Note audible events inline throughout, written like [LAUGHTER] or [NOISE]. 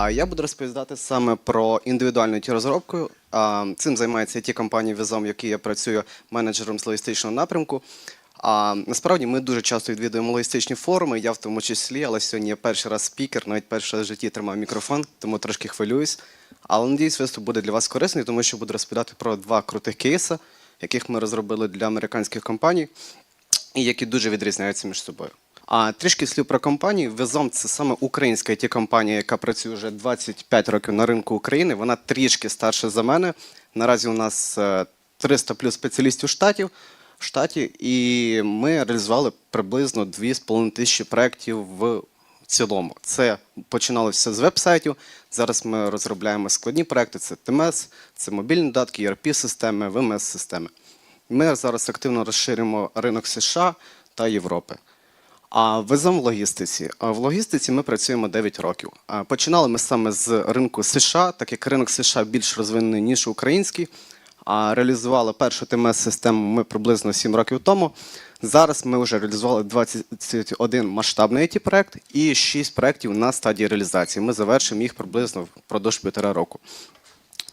А я буду розповідати саме про індивідуальну it розробку. Цим займається ті компанії Візом, в якій я працюю менеджером з логістичного напрямку. А насправді ми дуже часто відвідуємо логістичні форуми, я в тому числі, але сьогодні я перший раз спікер, навіть перший раз в житті тримав мікрофон, тому трошки хвилююсь. Але надіюсь, виступ буде для вас корисний, тому що буду розповідати про два крутих кейси, яких ми розробили для американських компаній, і які дуже відрізняються між собою. А трішки слів про компанію. Везом це саме українська it компанія, яка працює вже 25 років на ринку України. Вона трішки старша за мене. Наразі у нас е, 300 плюс спеціалістів штатів в штаті, і ми реалізували приблизно 2,5 тисячі проєктів в цілому. Це починалося з веб-сайтів. Зараз ми розробляємо складні проекти: це ТМС, це мобільні додатки, ERP-системи, VMS-системи. Ми зараз активно розширюємо ринок США та Європи. А в логістиці. А В логістиці ми працюємо 9 років. Починали ми саме з ринку США, так як ринок США більш розвинений, ніж український. А реалізували першу ТМС-систему ми приблизно 7 років тому. Зараз ми вже реалізували 21 масштабний it проект і 6 проєктів на стадії реалізації. Ми завершимо їх приблизно впродовж півтора року.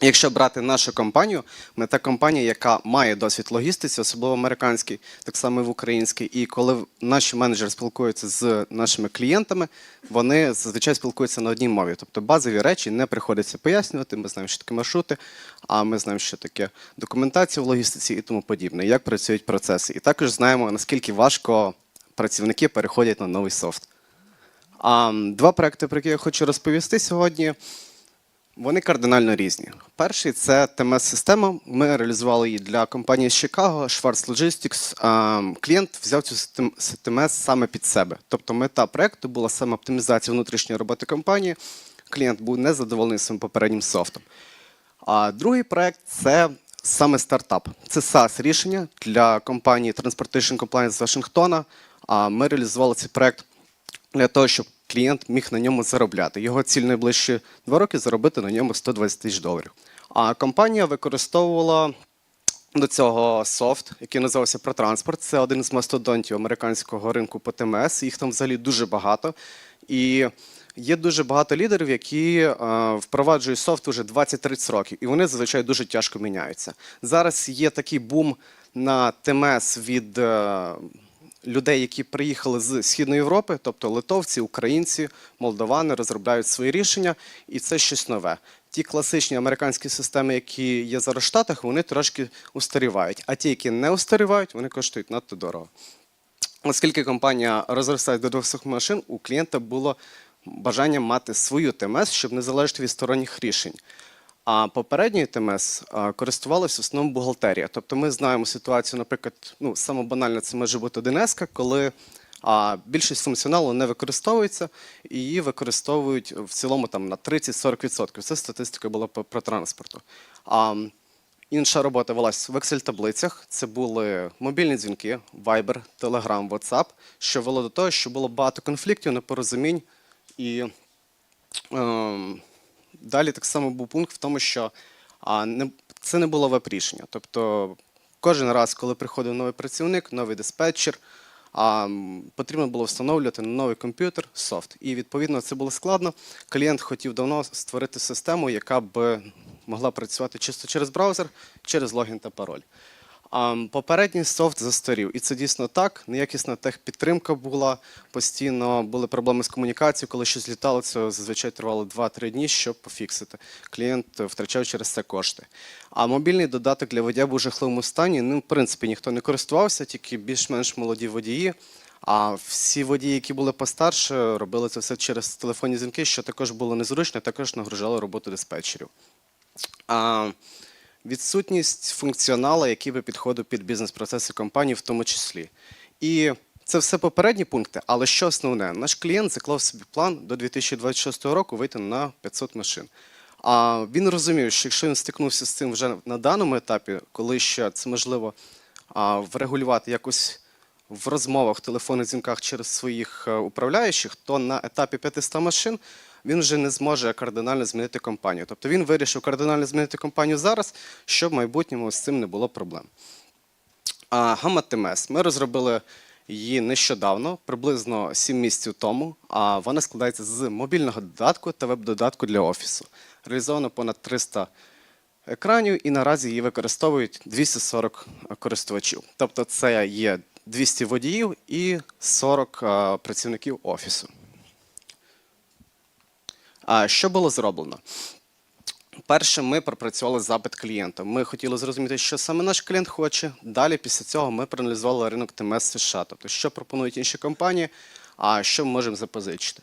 Якщо брати нашу компанію, ми та компанія, яка має досвід логістиці, особливо американський, так само і в українській. І коли наші менеджери спілкуються з нашими клієнтами, вони зазвичай спілкуються на одній мові. Тобто базові речі не приходиться пояснювати. Ми знаємо, що таке маршрути, а ми знаємо, що таке документація в логістиці і тому подібне, як працюють процеси. І також знаємо, наскільки важко працівники переходять на новий софт. Два проекти, про які я хочу розповісти сьогодні. Вони кардинально різні. Перший це ТМС-система. Ми реалізували її для компанії з Чикаго, Schwarz Logistics. Клієнт взяв цю ТМС саме під себе. Тобто мета проекту була саме оптимізація внутрішньої роботи компанії. Клієнт був незадоволений своїм попереднім софтом. А другий проект це саме стартап. Це SaaS рішення для компанії Transportation Compliance з Вашингтона. А ми реалізували цей проект для того, щоб клієнт міг на ньому заробляти. Його ціль найближчі два роки заробити на ньому 120 тисяч доларів. А компанія використовувала до цього софт, який називався ProTransport. Це один з мастодонтів американського ринку по ТМС. Їх там взагалі дуже багато. І є дуже багато лідерів, які е, впроваджують софт уже 20-30 років, і вони зазвичай дуже тяжко міняються. Зараз є такий бум на ТМС від. Людей, які приїхали з Східної Європи, тобто литовці, українці, молдовани, розробляють свої рішення, і це щось нове. Ті класичні американські системи, які є зараз в Штатах, вони трошки устарівають. А ті, які не устарівають, вони коштують надто дорого. Оскільки компанія розростає до 200 машин, у клієнта було бажання мати свою ТМС, щоб не залежати від сторонніх рішень. А попередньою ТМС користувалася в основному бухгалтерія. Тобто ми знаємо ситуацію, наприклад, ну, саме банально це може бути 1С, коли а, більшість функціоналу не використовується, і її використовують в цілому там, на 30-40%. Це статистика була про транспорту. А, Інша робота велась в Excel-таблицях. Це були мобільні дзвінки, Viber, Telegram, WhatsApp, що вело до того, що було багато конфліктів, непорозумінь. І ем, далі так само був пункт в тому, що а, не, це не було веб-рішення. Тобто кожен раз, коли приходив новий працівник, новий диспетчер, а, потрібно було встановлювати новий комп'ютер софт. І відповідно це було складно. Клієнт хотів давно створити систему, яка б могла працювати чисто через браузер, через логін та пароль. Попередній софт застарів, і це дійсно так. Неякісна техпідтримка була, постійно були проблеми з комунікацією. Коли щось літало, це зазвичай тривало 2-3 дні, щоб пофіксити. Клієнт е, втрачав через це кошти. А мобільний додаток для водія був у жахливому стані. Ним, в принципі, ніхто не користувався, тільки більш-менш молоді водії. А всі водії, які були постарше, робили це все через телефонні дзвінки, що також було незручно, також нагружало роботу диспетчерів. А, відсутність функціоналу, який би підходив під бізнес-процеси компанії, в тому числі. І це все попередні пункти, але що основне? Наш клієнт заклав собі план до 2026 року вийти на 500 машин. А він розумів, що якщо він стикнувся з цим вже на даному етапі, коли ще це можливо врегулювати якось в розмовах, телефонних дзвінках через своїх е, управляючих, то на етапі 500 машин він вже не зможе кардинально змінити компанію. Тобто він вирішив кардинально змінити компанію зараз, щоб в майбутньому з цим не було проблем. А, Гамма ТМС. Ми розробили її нещодавно, приблизно 7 місяців тому. А вона складається з мобільного додатку та веб-додатку для офісу. Реалізовано понад 300 екранів, і наразі її використовують 240 користувачів. Тобто, це є 200 водіїв і 40 е, працівників офісу. Що було зроблено? Перше, ми пропрацювали запит клієнта. Ми хотіли зрозуміти, що саме наш клієнт хоче. Далі, після цього, ми проаналізували ринок ТМС США, тобто, що пропонують інші компанії, а що ми можемо запозичити.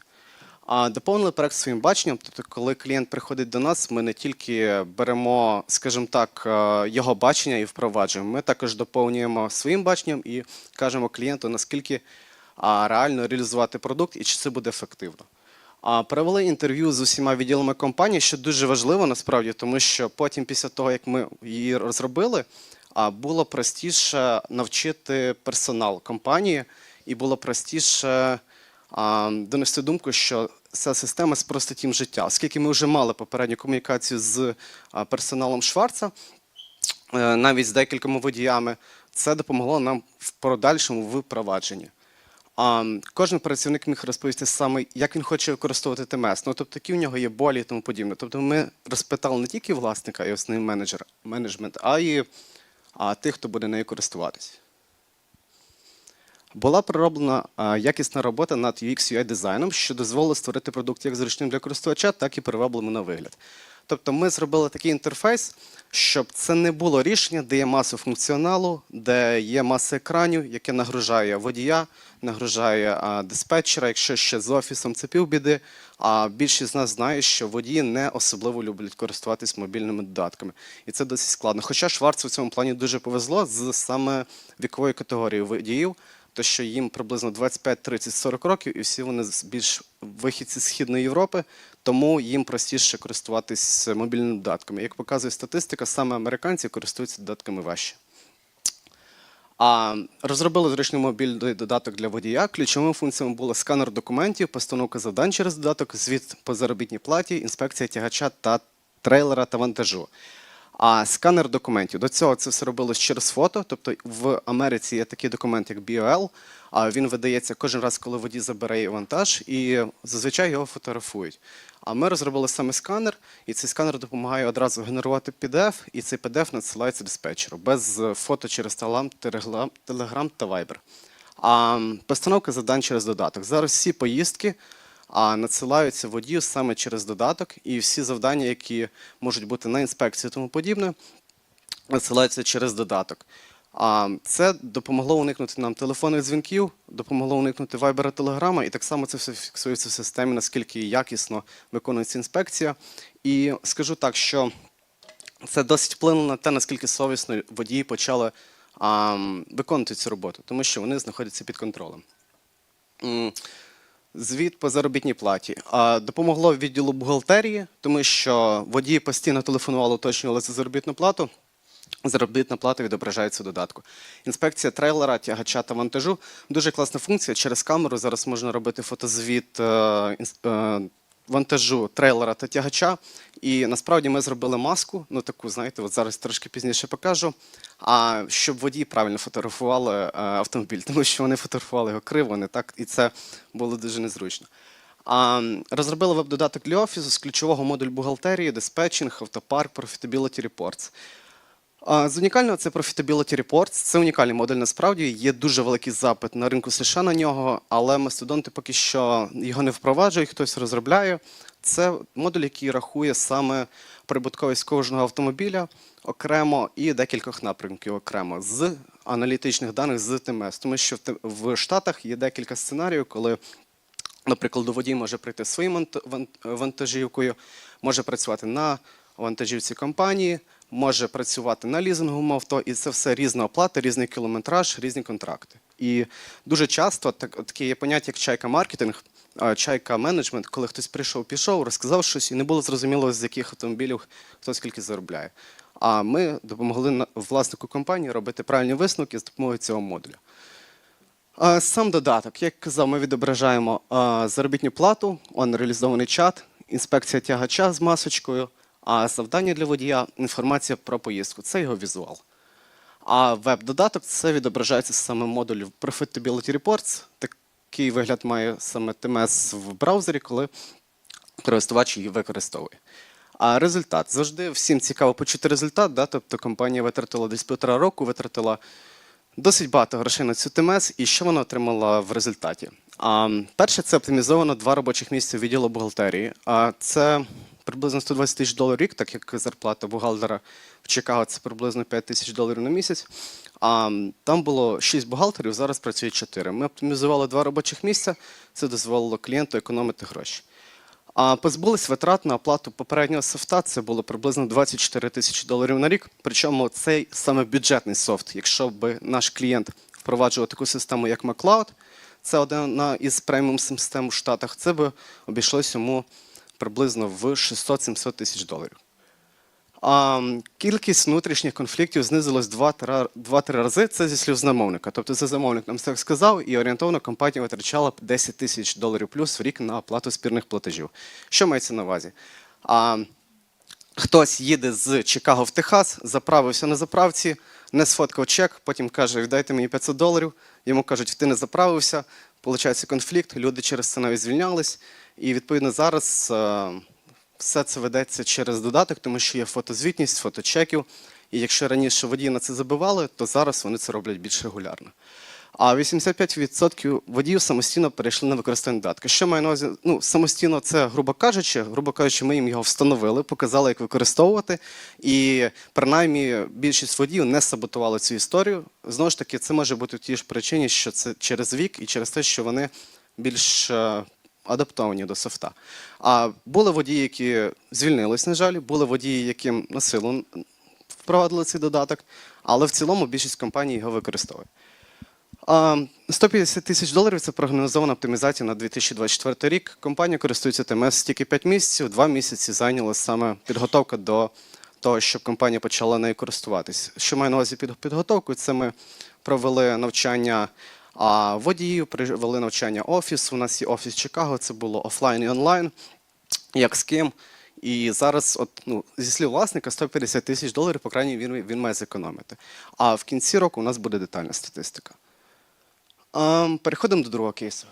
А доповнили проект своїм баченням. Тобто, коли клієнт приходить до нас, ми не тільки беремо, скажімо так, е, його бачення і впроваджуємо. Ми також доповнюємо своїм баченням і кажемо клієнту, наскільки реально реалізувати продукт і чи це буде ефективно. А провели інтерв'ю з усіма відділами компанії, що дуже важливо насправді, тому що потім, після того як ми її розробили, було простіше навчити персонал компанії, і було простіше донести думку, що ця система спростить їм життя. Оскільки ми вже мали попередню комунікацію з персоналом Шварца, е, навіть з декількома водіями, це допомогло нам в подальшому впровадженні. А, кожен працівник міг розповісти саме, як він хоче використовувати ТМС. Ну, тобто, які в нього є болі і тому подібне. Тобто ми розпитали не тільки власника і основний менеджер, менеджмент, а й а, тих, хто буде нею користуватись. Була пророблена якісна робота над UX UI дизайном, що дозволило створити продукт як зручним для користувача, так і привабливим на вигляд. Тобто ми зробили такий інтерфейс, щоб це не було рішення, де є маса функціоналу, де є маса екранів, яке нагружає водія, нагружає а, диспетчера. Якщо ще з офісом це півбіди. А більшість з нас знає, що водії не особливо люблять користуватись мобільними додатками. І це досить складно. Хоча Шварцу в цьому плані дуже повезло з саме віковою категорією водіїв, то що їм приблизно 25, 30, 40 років, і всі вони більш вихідці з Східної Європи, тому їм простіше користуватись мобільними додатками. Як показує статистика, саме американці користуються додатками важче. А розробили зручний мобільний додаток для водія. Ключовими функціями були сканер документів, постановка завдань через додаток, звіт по заробітній платі, інспекція тягача та трейлера та вантажу. А сканер документів до цього це все робилось через фото. Тобто в Америці є такий документ, як BOL, а він видається кожен раз, коли водій забере вантаж, і зазвичай його фотографують. А ми розробили саме сканер, і цей сканер допомагає одразу генерувати PDF, і цей PDF надсилається диспетчеру без фото через Telegram, Telegram та Viber. А постановка завдань через додаток. Зараз всі поїздки а надсилаються водію саме через додаток, і всі завдання, які можуть бути на інспекції і тому подібне, надсилаються через додаток. А це допомогло уникнути нам телефонних дзвінків, допомогло уникнути вайбера телеграма, і так само це все фіксується в системі, наскільки якісно виконується інспекція. І скажу так, що це досить вплинуло на те, наскільки совісно водії почали а, виконувати цю роботу, тому що вони знаходяться під контролем. Звіт по заробітній платі. А, Допомогло відділу бухгалтерії, тому що водії постійно телефонували, уточнювали за заробітну плату. Заробітна плата відображається в додатку. Інспекція трейлера, тягача та вантажу дуже класна функція. Через камеру зараз можна робити фотозвіт е, е, вантажу трейлера та тягача. І насправді ми зробили маску, ну таку, знаєте, от зараз трошки пізніше покажу. А щоб водії правильно фотографували е, автомобіль, [LAUGHS] тому що вони фотографували його криво, не так, і це було дуже незручно. А, розробили веб-додаток для офісу з ключового модулю бухгалтерії, диспетчинг, автопарк, Profitability Reports. З унікального це Profitability Reports. Це унікальний модель насправді. Є дуже великий запит на ринку США на нього, але мастодонти поки що його не впроваджують, хтось розробляє. Це модуль, який рахує саме прибутковість кожного автомобіля окремо і декількох напрямків окремо з аналітичних даних з ТМС. Тому що в Штатах є декілька сценаріїв, коли Наприклад, водій може прийти своєю вантажівкою, може працювати на вантажівці компанії, може працювати на лізинговому авто, і це все різна оплата, різний кілометраж, різні контракти. І дуже часто так, таке є поняття, як чайка маркетинг, чайка менеджмент, коли хтось прийшов, пішов, розказав щось, і не було зрозуміло, з яких автомобілів хто скільки заробляє. А ми допомогли власнику компанії робити правильні висновки з допомогою цього модуля. Сам додаток, як казав, ми відображаємо заробітну плату, он реалізований чат, інспекція тягача з масочкою, а завдання для водія інформація про поїздку. Це його візуал. А веб-додаток це відображається саме модуль Profitability Reports. Такий вигляд має саме ТМС в браузері, коли користувач її використовує. А результат завжди всім цікаво почути результат. Да? Тобто компанія витратила десь півтора року, витратила досить багато грошей на цю ТМС, і що вона отримала в результаті? А, перше, це оптимізовано два робочих місця відділу бухгалтерії. А це приблизно 120 тисяч доларів рік, так як зарплата бухгалтера в Чикаго це приблизно 5 тисяч доларів на місяць. А там було 6 бухгалтерів, зараз працює 4. Ми оптимізували два робочих місця, це дозволило клієнту економити гроші. А позбулись витрат на оплату попереднього софта. Це було приблизно 24 тисячі доларів на рік. Причому цей саме бюджетний софт. Якщо б наш клієнт впроваджував таку систему, як MacLeod, це одна із преміум систем у Штатах, це би обійшлось йому приблизно в 600-700 тисяч доларів. А, кількість внутрішніх конфліктів знизилась 2-3 рази. Це зі слів замовника. Тобто це замовник нам так сказав, і орієнтовно компанія витрачала 10 тисяч доларів плюс в рік на оплату спірних платежів. Що мається на увазі? А, хтось їде з Чикаго в Техас, заправився на заправці, не сфоткав чек, потім каже: віддайте мені 500 доларів. Йому кажуть, ти не заправився. Получається конфлікт, люди через це навіть звільнялись. І відповідно зараз. е, все це ведеться через додаток, тому що є фотозвітність, фоточеків. І якщо раніше водії на це забивали, то зараз вони це роблять більш регулярно. А 85% водіїв самостійно перейшли на використання додатка. Що маю на увазі? Ну, самостійно це, грубо кажучи, грубо кажучи, ми їм його встановили, показали, як використовувати. І принаймні більшість водіїв не саботували цю історію. Знову ж таки, це може бути в тій ж причині, що це через вік і через те, що вони більш е, адаптовані до софта. А були водії, які звільнились, на жаль, були водії, яким на силу впровадили цей додаток, але в цілому більшість компаній його використовує. А, 150 тисяч доларів це прогнозована оптимізація на 2024 рік. Компанія користується ТМС тільки 5 місяців, 2 місяці зайняла саме підготовка до того, щоб компанія почала нею користуватись. Що маю на увазі під підготовкою? Це ми провели навчання водіїв, провели навчання офісу. У нас є офіс Чикаго, це було офлайн і онлайн. Як з ким? І зараз, от, ну, зі слів власника, 150 тисяч доларів, по крайній мірі, він має зекономити. А в кінці року у нас буде детальна статистика. Переходимо до другого кейсу.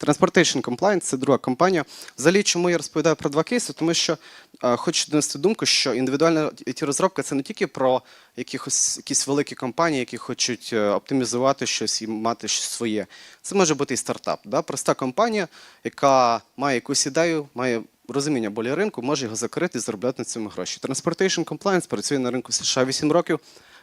Transportation Compliance – це друга компанія. Взагалі, чому я розповідаю про два кейси? Тому що хочу донести думку, що індивідуальна it розробка це не тільки про якихось, якісь великі компанії, які хочуть е, оптимізувати щось і мати щось своє. Це може бути і стартап. Да? Проста компанія, яка має якусь ідею, має розуміння болі ринку, може його закрити і заробляти на цьому гроші. Transportation Compliance працює на ринку США 8 років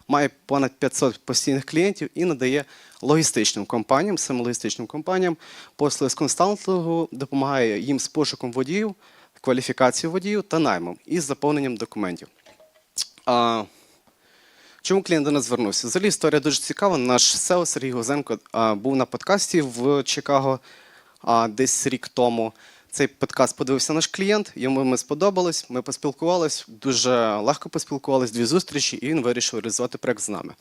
має понад 500 постійних клієнтів і надає логістичним компаніям, саме логістичним компаніям, послуги з консалтингу, допомагає їм з пошуком водіїв, кваліфікацією водіїв та наймом і з заповненням документів. А, Чому клієнт до нас звернувся? Взагалі історія дуже цікава. Наш SEO Сергій Гозенко а, був на подкасті в Чикаго а, десь рік тому. Цей подкаст подивився наш клієнт, йому ми сподобались, ми поспілкувались, дуже легко поспілкувались, дві зустрічі, і він вирішив реалізувати проект з нами.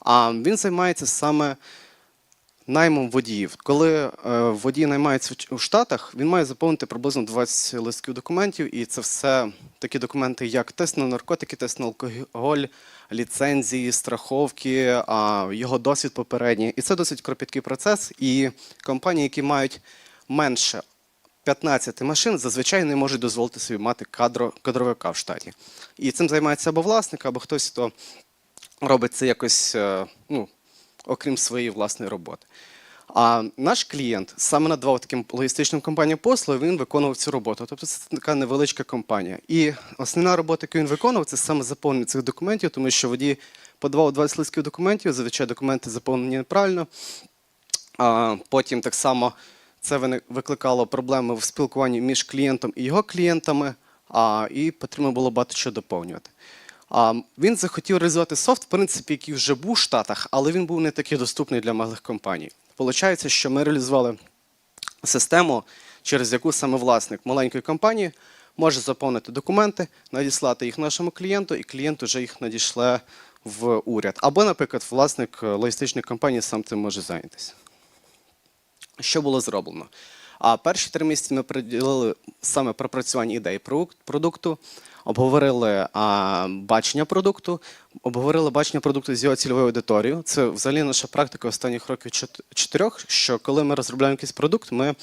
А він займається саме наймом водіїв. Коли е, водій наймається у Штатах, він має заповнити приблизно 20 листків документів, і це все такі документи, як тест на наркотики, тест на алкоголь, ліцензії, страховки, його досвід попередній. І це досить кропіткий процес. І компанії, які мають менше 15 машин зазвичай не можуть дозволити собі мати кадро, кадровика в штаті. І цим займається або власник, або хтось, хто робить це якось, е, ну, окрім своєї власної роботи. А наш клієнт саме надавав таким логістичним компаніям послуги, він виконував цю роботу. Тобто це така невеличка компанія. І основна робота, яку він виконував, це саме заповнення цих документів, тому що водій подавав 20 листків документів, зазвичай документи заповнені неправильно. А потім так само це викликало проблеми в спілкуванні між клієнтом і його клієнтами, і потрібно було багато що доповнювати. Він захотів реалізувати софт, в принципі, який вже був в Штатах, але він був не такий доступний для малих компаній. Получається, що ми реалізували систему, через яку саме власник маленької компанії може заповнити документи, надіслати їх нашому клієнту, і клієнт вже їх надішле в уряд. Або, наприклад, власник е, логістичної компанії сам цим може зайнятися. Що було зроблено? А перші три місяці ми приділили саме пропрацюванню ідеї продук- продукту. обговорили а, бачення продукту, обговорили бачення продукту з його цільовою аудиторією. Це взагалі наша практика останніх років чот- чотирьох, що коли ми розробляємо якийсь продукт, ми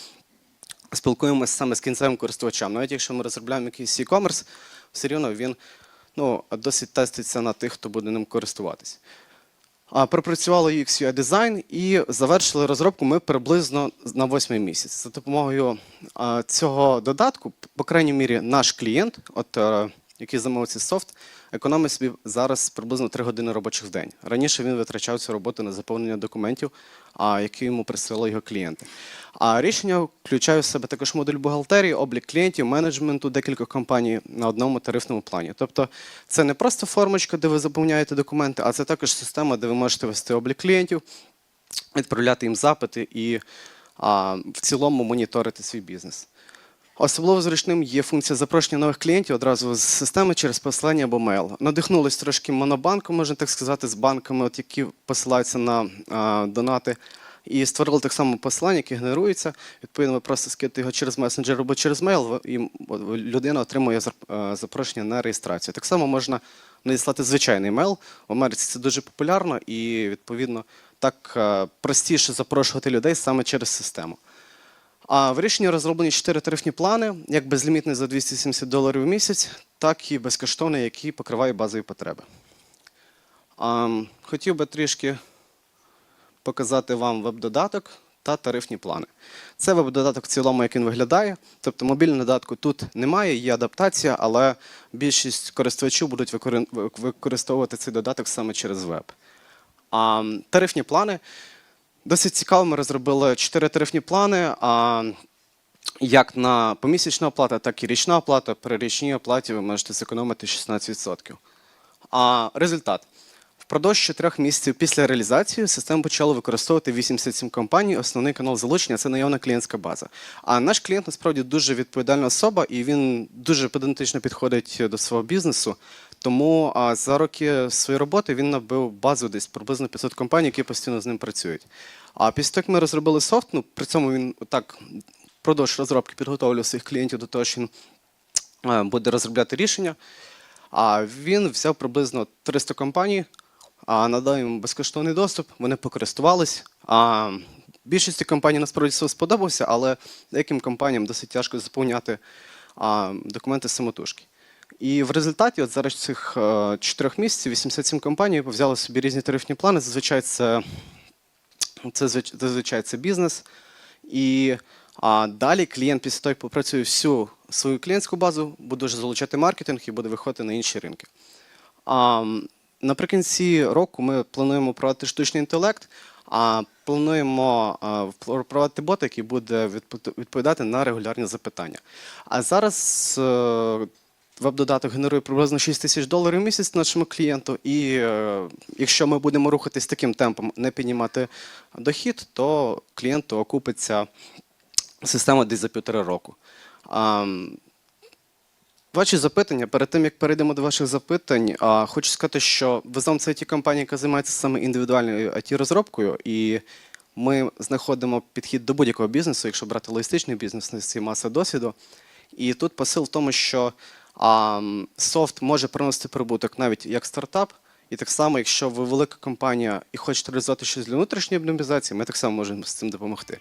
спілкуємося саме з кінцевим користувачем. Навіть якщо ми розробляємо якийсь e-commerce, все рівно він ну, досить теститься на тих, хто буде ним користуватись. Пропрацювали UX UI дизайн і завершили розробку ми приблизно на восьмий місяць. За допомогою цього додатку, по крайній мірі, наш клієнт, от, е, який замовив цей софт, економить собі зараз приблизно 3 години робочих в день. Раніше він витрачав цю роботу на заповнення документів, які йому присилали його клієнти. А рішення включає в себе також модуль бухгалтерії, облік клієнтів, менеджменту декількох компаній на одному тарифному плані. Тобто це не просто формочка, де ви заповняєте документи, а це також система, де ви можете вести облік клієнтів, відправляти їм запити і а, в цілому моніторити свій бізнес. Особливо зручним є функція запрошення нових клієнтів одразу з системи через посилання або мейл. Надихнулись трошки монобанком, можна так сказати, з банками, от які посилаються на а, донати. І створили так само посилання, яке генерується. Відповідно, ви просто скидаєте його через месенджер або через мейл, і людина отримує е, запрошення на реєстрацію. Так само можна надіслати звичайний мейл. В Америці це дуже популярно і, відповідно, так е, простіше запрошувати людей саме через систему. А в рішенні розроблені чотири тарифні плани, як безлімітний за 270 доларів в місяць, так і безкоштовний, який покриває базові потреби. А, хотів би трішки показати вам веб-додаток та тарифні плани. Це веб-додаток в цілому, як він виглядає. Тобто мобільного додатку тут немає, є адаптація, але більшість користувачів будуть використовувати цей додаток саме через веб. А, тарифні плани. Досить цікаво, ми розробили чотири тарифні плани. А, як на помісячна оплата, так і річна оплата. При річній оплаті ви можете зекономити 16%. А результат. Впродовж чотирьох місяців після реалізації систему почали використовувати 87 компаній. Основний канал залучення це наявна клієнтська база. А наш клієнт насправді дуже відповідальна особа, і він дуже педантично підходить до свого бізнесу. Тому а, за роки своєї роботи він набив базу десь приблизно 500 компаній, які постійно з ним працюють. А після того, як ми розробили софт, ну при цьому він так впродовж розробки підготовлював своїх клієнтів до того, що він е, буде розробляти рішення. А він взяв приблизно 300 компаній, а надав їм безкоштовний доступ, вони покористувались. А більшості компаній насправді все сподобався, але деяким компаніям досить тяжко заповняти а, документи самотужки. І в результаті, от зараз цих е, чотирьох місяців 87 компаній взяли собі різні тарифні плани. Зазвичай це, це зазвичай це бізнес. І а далі клієнт після того, як попрацює всю свою клієнтську базу, буде вже залучати маркетинг і буде виходити на інші ринки. А, наприкінці року ми плануємо проводити штучний інтелект, а плануємо а, впровадити бота, який буде відповідати на регулярні запитання. А зараз е, веб-додаток генерує приблизно 6 тисяч доларів в місяць нашому клієнту, і е, якщо ми будемо рухатись таким темпом, не піднімати дохід, то клієнту окупиться система десь за півтора року. А, Ваші запитання. Перед тим як перейдемо до ваших запитань, хочу сказати, що Везом це it компанія, яка займається саме індивідуальною it розробкою і ми знаходимо підхід до будь-якого бізнесу, якщо брати логістичний бізнес, у нас є досвіду. І тут посил в тому, що а, софт може приносити прибуток навіть як стартап. І так само, якщо ви велика компанія і хочете реалізувати щось для внутрішньої оптимізації, ми так само можемо з цим допомогти.